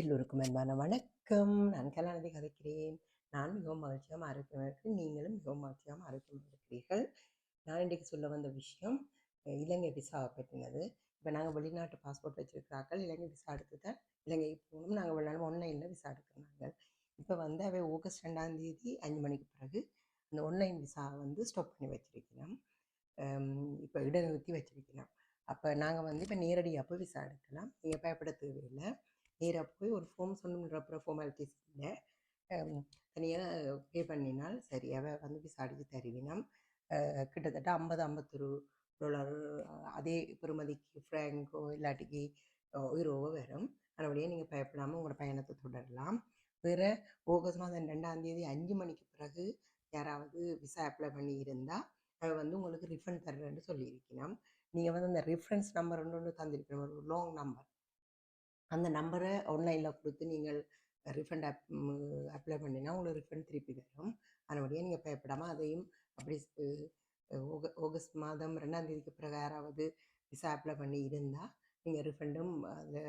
எல்லோருக்கும் அன்பான வணக்கம். நான் கலாநிதி கதைக்கிறேன். நான் மிகவும் மகிழ்ச்சியாக ஆரோக்கியமாக இருக்கிறேன். நீங்களும் மிகவும் மகிழ்ச்சியாக ஆரோக்கியமாக இருக்கிறீர்கள். நான் இன்றைக்கு சொல்ல வந்த விஷயம் இலங்கை விசாவை பற்றினது. இப்போ நாங்கள் வெளிநாட்டு பாஸ்போர்ட் வச்சிருக்கிறார்கள். இலங்கை விசா எடுத்து தான் இலங்கை போகணும் நாங்கள் வெளிநாடு ஆன்லைனில் விசா எடுக்கிறாங்க. இப்போ வந்து அவை ஆகஸ்ட் ரெண்டாம் தேதி அஞ்சு மணிக்கு பிறகு அந்த ஆன்லைன் விசாவை வந்து ஸ்டாப் பண்ணி வச்சிருக்கலாம் இப்போ இடநிறுத்தி வச்சிருக்கலாம் அப்போ நாங்கள் வந்து இப்போ நேரடியாக போய் விசா எடுக்கலாம். நீங்கள் பயப்பட தேவையில்லை. நேராக போய் ஒரு ஃபார்ம் சொன்னோம்ன்ற ஃபார்மாலிட்டிஸ் இல்லை தனியாக பே பண்ணினால் சரி அவள் வந்து விசாரித்து தருவினம். கிட்டத்தட்ட ஐம்பது ஐம்பத்தொரு டாலர் அதே பெருமதிக்கு ஃப்ராங்கோ இல்லாட்டிக்கு உயிரோவோ வரும். அதனுடைய நீங்கள் பயப்படாமல் உங்களோட பயணத்தை தொடரலாம். வேறு ஆகஸ்ட் மாதம் ரெண்டாம் தேதி அஞ்சு மணிக்கு பிறகு யாராவது விசா அப்ளை பண்ணி இருந்தால் அதை வந்து உங்களுக்கு ரிஃபண்ட் தர்றேன்னு சொல்லியிருக்கணும் நீங்கள் வந்து அந்த ரெஃபரன்ஸ் நம்பர் ஒன்று தந்திருக்கணும் ஒரு லாங் நம்பர் அந்த நம்பரை ஆன்லைனில் கொடுத்து நீங்கள் ரிஃபண்ட் அப் அப்ளை பண்ணினா உங்களுக்கு ரிஃபண்ட் திருப்பி தரும். அதனுடைய நீங்கள் பயப்படாமல் அதையும் அப்படி ஆகஸ்ட் மாதம் ரெண்டாம் தேதிக்கு பிறகு யாராவது விசா அப்ளை பண்ணி இருந்தால் நீங்கள் ரிஃபண்டும் அதை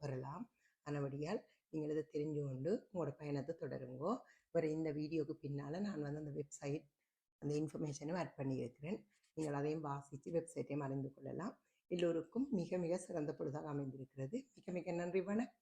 பெறலாம். அதனபடியால் நீங்கள் இதை தெரிஞ்சு கொண்டு உங்களோட பயணத்தை தொடருங்கோ. ஒரு இந்த வீடியோக்கு பின்னால் நான் வந்து அந்த வெப்சைட் அந்த இன்ஃபர்மேஷனும் ஆட் பண்ணியிருக்கிறேன். நீங்கள் அதையும் வாசித்து வெப்சைட்டையும் அறிந்து கொள்ளலாம். எல்லோருக்கும் மிக மிக சிறந்த பொழுதாக அமைந்திருக்கிறது. மிக மிக நன்றி வணக்கம்.